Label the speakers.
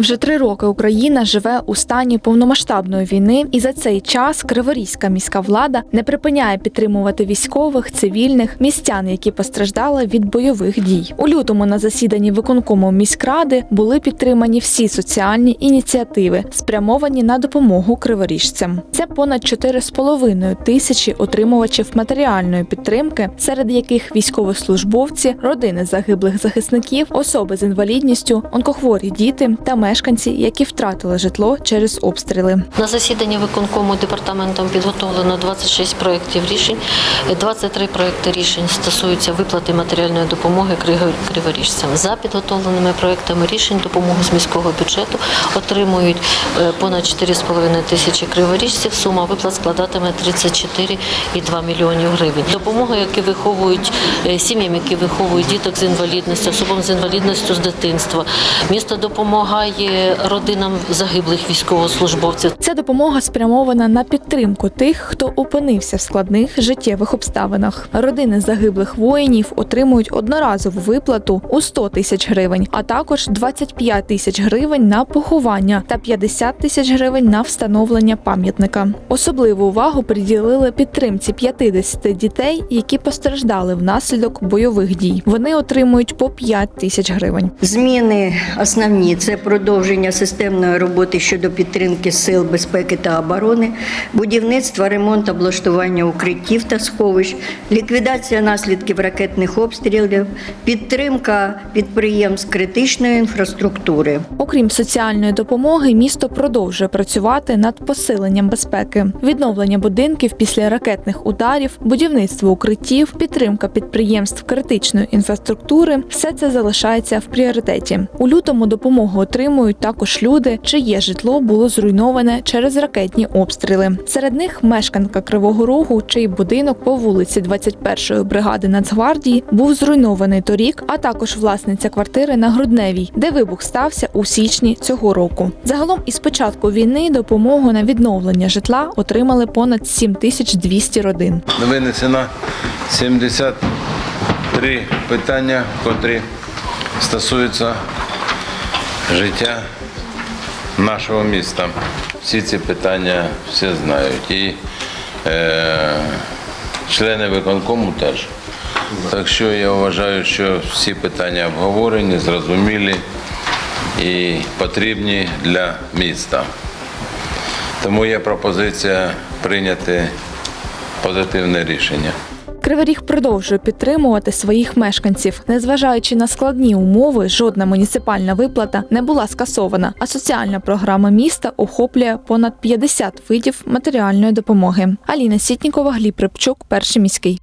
Speaker 1: Вже три роки Україна живе у стані повномасштабної війни, і за цей час Криворізька міська влада не припиняє підтримувати військових, цивільних, містян, які постраждали від бойових дій. У лютому на засіданні виконкому міськради були підтримані всі соціальні ініціативи, спрямовані на допомогу криворіжцям. Це понад 4,5 тисячі отримувачів матеріальної підтримки, серед яких військовослужбовці, родини загиблих захисників, особи з інвалідністю, онкохворі діти та мешканці, які втратили житло через обстріли.
Speaker 2: На засіданні виконкому департаментом підготовлено 26 проєктів рішень. 23 проєкти рішень стосуються виплати матеріальної допомоги криворіжцям. За підготовленими проєктами рішень допомогу з міського бюджету отримують е, понад 4,5 тисячі криворіжців. Сума виплат складатиме 34,2 мільйонів гривень. Допомога, які виховують е, сім'ям, які виховують діток з інвалідністю, особам з інвалідністю з дитинства. Місто допомагає родинам загиблих військовослужбовців.
Speaker 1: Ця допомога спрямована на підтримку тих, хто опинився в складних життєвих обставинах. Родини загиблих воїнів отримують одноразову виплату у 100 тисяч гривень, а також 25 тисяч гривень на поховання та 50 тисяч гривень на встановлення пам'ятника. Особливу увагу приділили підтримці 50 дітей, які постраждали внаслідок бойових дій. Вони отримують по 5 тисяч гривень.
Speaker 3: Зміни основні це продовження системної роботи щодо підтримки сил безпеки та оборони, будівництво, ремонт, облаштування укриттів та сховищ, ліквідація наслідків ракетних обстрілів, підтримка підприємств критичної інфраструктури.
Speaker 1: Окрім соціальної допомоги, місто продовжує працювати над посиленням безпеки, відновлення будинків після ракетних ударів, будівництво укриттів, підтримка підприємств критичної інфраструктури все це залишається в пріоритеті. У лютому допомогу отримують також люди, чиє житло було зруйноване через ракетні обстріли. Серед них мешканка Кривого Рогу, чий будинок по вулиці 21-ї бригади Нацгвардії був зруйнований торік, а також власниця квартири на Грудневій, де вибух стався у січні цього року. Загалом із початку війни допомогу на відновлення житла отримали понад 7200 родин.
Speaker 4: Винесено 73 питання, котрі стосуються життя нашого міста. Всі ці питання всі знають. І е, члени виконкому теж. Так що я вважаю, що всі питання обговорені, зрозумілі і потрібні для міста. Тому є пропозиція прийняти позитивне рішення.
Speaker 1: Кривий Ріг продовжує підтримувати своїх мешканців. Незважаючи на складні умови, жодна муніципальна виплата не була скасована, а соціальна програма міста охоплює понад 50 видів матеріальної допомоги. Аліна Сітнікова, Гліб Рибчук, перший міський.